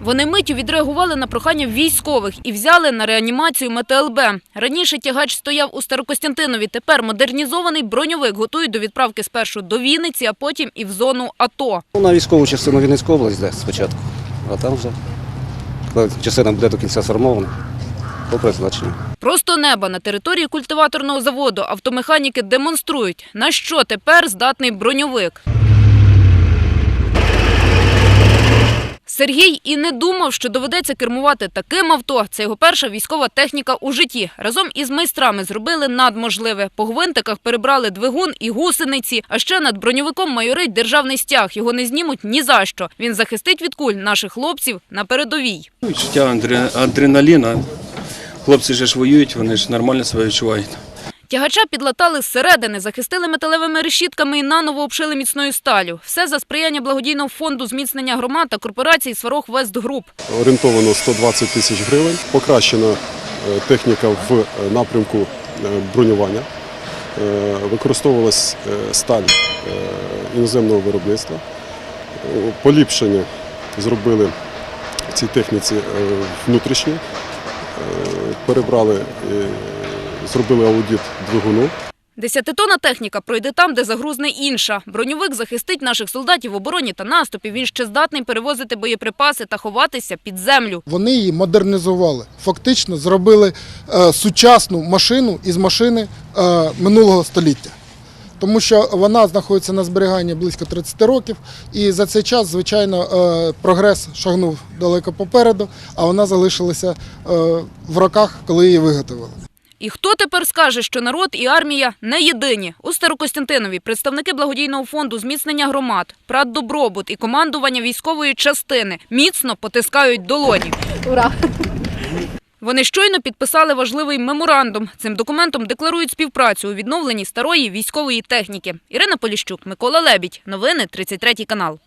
Вони миттю відреагували на прохання військових і взяли на реанімацію МТЛБ. Раніше тягач стояв у Старокостянтинові. Тепер модернізований броньовик готують до відправки спершу до Вінниці, а потім і в зону АТО. Ну, На військову частину Вінницьку область йде спочатку, а там вже, коли частина буде до кінця сформована, по призначенню. Просто неба на території культиваторного заводу автомеханіки демонструють, на що тепер здатний броньовик. Сергій і не думав, що доведеться кермувати таким авто. Це його перша військова техніка у житті. Разом із майстрами зробили надможливе. По гвинтиках перебрали двигун і гусениці. А ще над броньовиком майорить державний стяг. Його не знімуть ні за що. Він захистить від куль наших хлопців на передовій. Відчуття адре- адреналіна. Хлопці ж воюють, вони ж нормально себе відчувають. Тягача підлатали зсередини, захистили металевими решітками і наново обшили міцною сталю. Все за сприяння благодійного фонду зміцнення громад та корпорації Сварог Вестгруп. орієнтовано 120 тисяч гривень. Покращена е, техніка в е, напрямку е, бронювання. Використовувалась сталь іноземного виробництва. Поліпшення зробили в цій техніці внутрішнє. Е, Перебрали, зробили аудит двигуну. Десятитонна техніка пройде там, де загрузне інша. Броньовик захистить наших солдатів в обороні та наступі. Він ще здатний перевозити боєприпаси та ховатися під землю. Вони її модернізували. Фактично зробили е, сучасну машину із машини е, минулого століття. Тому що вона знаходиться на зберіганні близько 30 років, і за цей час, звичайно, е, прогрес шагнув далеко попереду, а вона залишилася е, в роках, коли її виготовили. І хто тепер скаже, що народ і армія не єдині? У Старокостянтинові представники благодійного фонду зміцнення громад, Прад Добробут і командування військової частини міцно потискають долоні. Ура! Вони щойно підписали важливий меморандум. Цим документом декларують співпрацю у відновленні старої військової техніки. Ірина Поліщук, Микола Лебідь. Новини 33 канал.